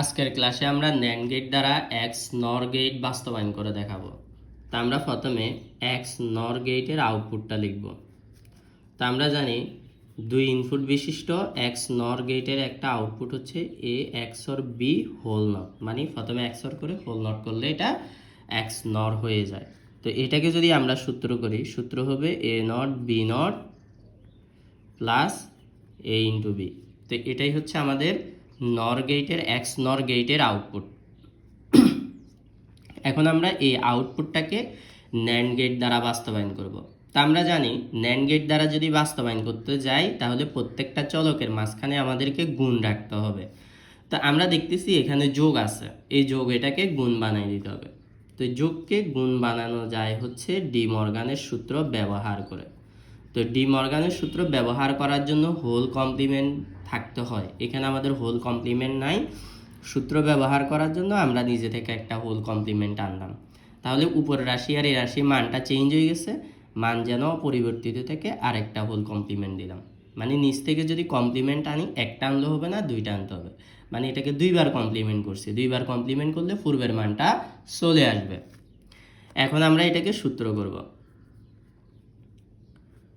আজকের ক্লাসে আমরা ন্যান্ড গেট দ্বারা এক্স নর গেট বাস্তবায়ন করে দেখাবো। তা আমরা প্রথমে এক্স নর গেটের আউটপুটটা লিখব। তা আমরা জানি দুই ইনপুট বিশিষ্ট এক্স নর গেটের একটা আউটপুট হচ্ছে A XOR B whole not মানে প্রথমে এক্স অর করে হোল নট করলে এটা এক্স নর হয়ে যায়। তো এটাকে যদি আমরা সূত্র করি, সূত্র হবে A not B not plus A into B তো এটাই হচ্ছে আমাদের নর গেটের এক্স নর গেটের আউটপুট। এখন আমরা এই আউটপুটটাকে ন্যান্ড গেট দ্বারা বাস্তবায়ন করব। তা আমরা জানি ন্যান্ড গেট দ্বারা যদি বাস্তবায়ন করতে যাই, তাহলে প্রত্যেকটা চলকের মাঝখানে আমাদেরকে গুণ রাখতে হবে। তা আমরা দেখতেছি এখানে যোগ আছে। এই যোগ এটাকে গুণ বানাই দিতে হবে। তো যোগকে গুণ বানানো যায় হচ্ছে ডি মর্গানের সূত্র ব্যবহার করে। তো ডি মর্গানের সূত্র ব্যবহার করার জন্য হোল কমপ্লিমেন্ট থাকতে হয়। এখানে আমাদের হোল কমপ্লিমেন্ট নাই। সূত্র ব্যবহার করার জন্য আমরা নিজে থেকে একটা হোল কমপ্লিমেন্ট আনলাম। তাহলে উপরের রাশি আর এই রাশির মানটা চেঞ্জ হয়ে গেছে। মান যেন পরিবর্তিত থেকে আরেকটা হোল কমপ্লিমেন্ট দিলাম। মানে নিচ থেকে যদি কমপ্লিমেন্ট আনি, একটা আনলে হবে না, দুইটা আনতে হবে। মানে এটাকে দুইবার কমপ্লিমেন্ট করছি। দুইবার কমপ্লিমেন্ট করলে পূর্বের মানটা চলে আসবে। এখন আমরা এটাকে সূত্র করব।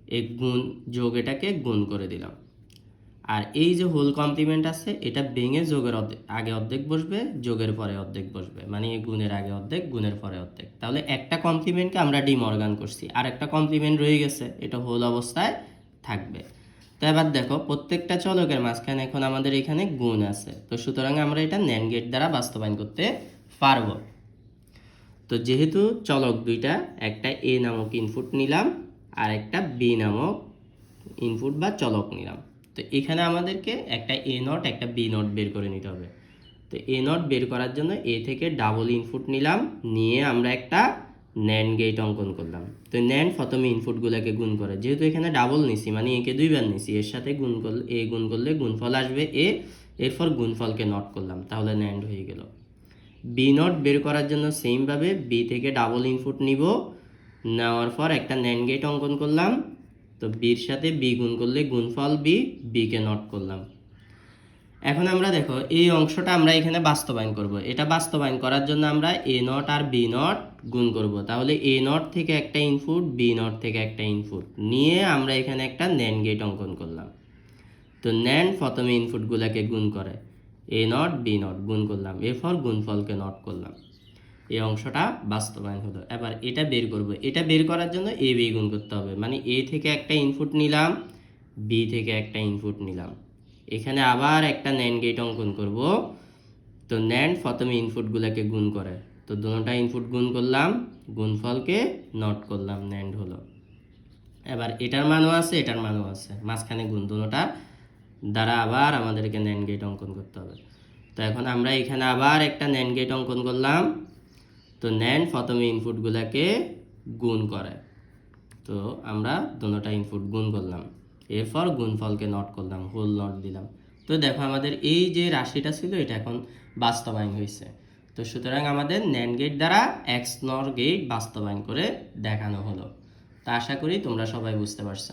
এক গুণ যোগ এটাকে গুণ করে দিলাম। আর এই যে হোল কমপ্লিমেন্ট আছে, এটা ভেঙে যোগের অর্ধেক আগে অর্ধেক বসবে, যোগের পরে অর্ধেক বসবে। মানে গুণের আগে অর্ধেক, গুণের পরে অর্ধেক। তাহলে একটা কমপ্লিমেন্টকে আমরা ডিমর্গান করছি। আর একটা কমপ্লিমেন্ট রয়ে গেছে, এটা হোল অবস্থায় থাকবে। তো এবার দেখো, প্রত্যেকটা চলকের মাঝখানে এখন আমাদের এখানে গুণ আছে। তো সুতরাং আমরা এটা ন্যান গেট দ্বারা বাস্তবায়ন করতে পারব। তো যেহেতু চলক দুইটা, একটা এ নামক ইনপুট নিলাম, আর একটা বি নামক ইনপুট বা চলক নিলাম। তো এখানে আমাদেরকে একটা এ নট একটা বি নট বের করে নিতে হবে। তো এ নট বের করার জন্য এ থেকে ডাবল ইনপুট নিলাম, নিয়ে আমরা একটা ন্যান্ড গেট অঙ্কন করলাম। তো ন্যান্ড প্রথমে ইনপুটগুলোকে গুণ করে। যেহেতু এখানে ডাবল নিছি মানে একে দুইবার নিছি, এর সাথে গুণ করলে এ গুণ করলে গুণফল আসবে এ এরপর গুণফলকে নট করলাম, তাহলে ন্যান্ড হয়ে গেল। বি নট বের করার জন্য সেমভাবে বি থেকে ডাবল ইনপুট নিব, নেওয়ার পর একটা ন্যান্ড গেট অঙ্কন করলাম তো বির সাথে বি গুণ করলে গুণফল বি বিকে নট করলাম। এখন আমরা দেখো, এই অংশটা আমরা এখানে বাস্তবায়ন করব। এটা বাস্তবায়ন করার জন্য আমরা এ নট আর বি নট গুণ করব। তাহলে এ নট থেকে একটা ইনপুট বি নট থেকে একটা ইনপুট নিয়ে আমরা এখানে একটা ন্যান্ড গেট অঙ্কন করলাম। তো ন্যান্ড প্রথমে ইনপুটগুলোকে গুণ করে। এ নট বি নট গুণ করলাম। এরপর গুণফলকে নট করলাম। এই অংশটা বাস্তবায়ন হলো। এবার এটা বের করব। এটা বের করার জন্য এ বি গুণ করতে হবে। মানে এ থেকে একটা ইনপুট নিলাম বি থেকে একটা ইনপুট নিলাম। এখানে আবার একটা ন্যান্ড গেট অঙ্কন করব। তো ন্যান্ড প্রথমে ইনপুটগুলোকে গুণ করে। তো দুটোটা ইনপুট গুণ করলাম, গুণফলকে নট করলাম ন্যান্ড হলো। এবার এটার মানও আছে, এটার মানও আছে। মাঝখানে গুণ দুটোটা দ্বারা আবার আমাদেরকে ন্যান্ড গেট অঙ্কন করতে হবে। তো এখন আমরা এখানে আবার একটা ন্যান্ড গেট অঙ্কন করলাম। তো ন্যান্ড প্রথমে ইনপুটগুলোকে গুণ করে। তো আমরা দুটোটা ইনপুট গুণ করলাম। এরপর গুণফলকে নট করলাম হোল নট দিলাম। তো দেখো আমাদের এই যে রাশিটা ছিল, এটা এখন বাস্তবায়ন হয়েছে। তো সুতরাং আমাদের ন্যান্ড গেট দ্বারা এক্স নর গেট বাস্তবায়ন করে দেখানো হলো। তা আশা করি তোমরা সবাই বুঝতে পারছ।